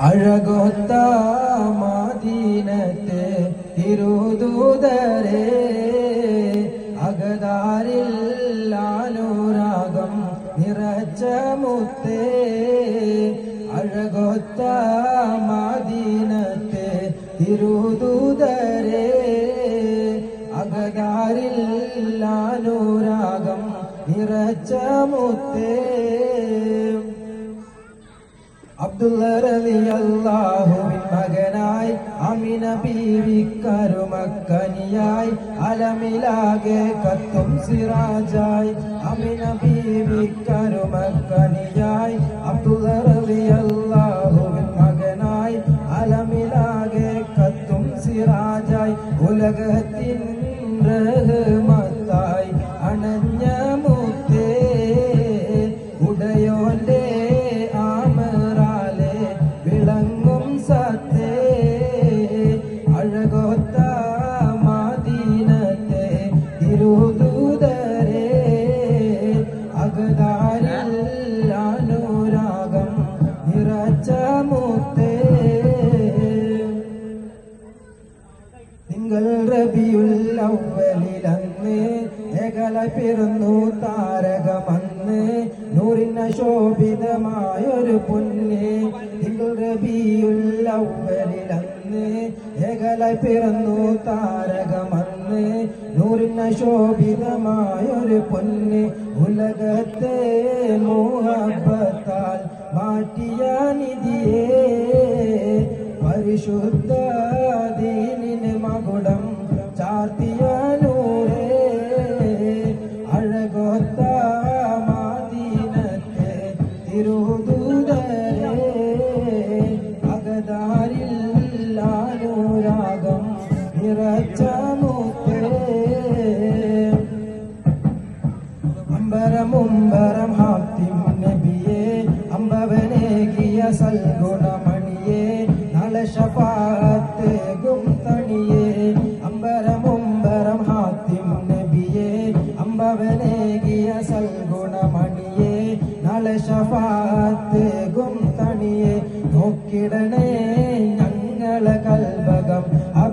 അഴകൊത്ത മാദീനത്തെ തിരുദൂതരെ അകതാരിൽ ലാലോരാഗം നിറച്ച മുത്തേ അഴകൊത്ത മാദീനത്തെ തിരുദൂതരെ അകതാരിൽ ലാലോരാഗം നിറച്ച മുത്തേ അബ്ദുള്ള റളിയല്ലാഹുവിൻ മകനായി അമിന ബീവിക്കരുമക്കനിയായി അലമിലാകെ കത്തും സിറാജായി അമിന ബീവിക്കരുമക്കനിയായി അബ്ദുള്ള റളിയല്ലാഹുവിൻ മകനായി അലമിലാകെ കത്തും സിറാജായി ഉലകത്തിൻ റഹ്മത്തായി സത്തേ അഴകൊത്ത മാദീനത്തെ തിരുദൂതരെ അകതാരിൽ അനുരാഗം നിറച്ച മുത്തേ തിങ്കൾ റബിയുൽ അവലിലന്ന് ഏകല പിറന്നു താരകമന്ന് നൂറിന ശോഭിതമായൊരു പൊന്നേ. അവലിലന്ന് ഏകല പിറന്നു താരകമന്ന് നൂറിന ശോഭിതമായൊരു പൊന്ന് ഉലകത്തെ മോഹബത്താൽ മാറ്റിയ നിധിയേ പരിശുദ്ധ ദീനിന് മകുടം ചാർത്തിയ നൂറേ. അഴകൊത്ത മാദീനത്തെ തിരുദൂതരേ നിറച്ച മുത്തേ അമ്പരമുമ്പരം ഹാത്തിം നബിയെ അമ്പവനേകിയ സൽഗുണമണിയെ നാളെ ഷഫാത്തേകും തണിയെ. അമ്പരമുമ്പരം ഹാത്തിം നബിയെ അമ്പവനേകിയ സൽഗുണമണിയെ നാളെ ഷഫാത്തേകും തണിയെ. നോക്കിടണേ ഞങ്ങളെ കൽവകം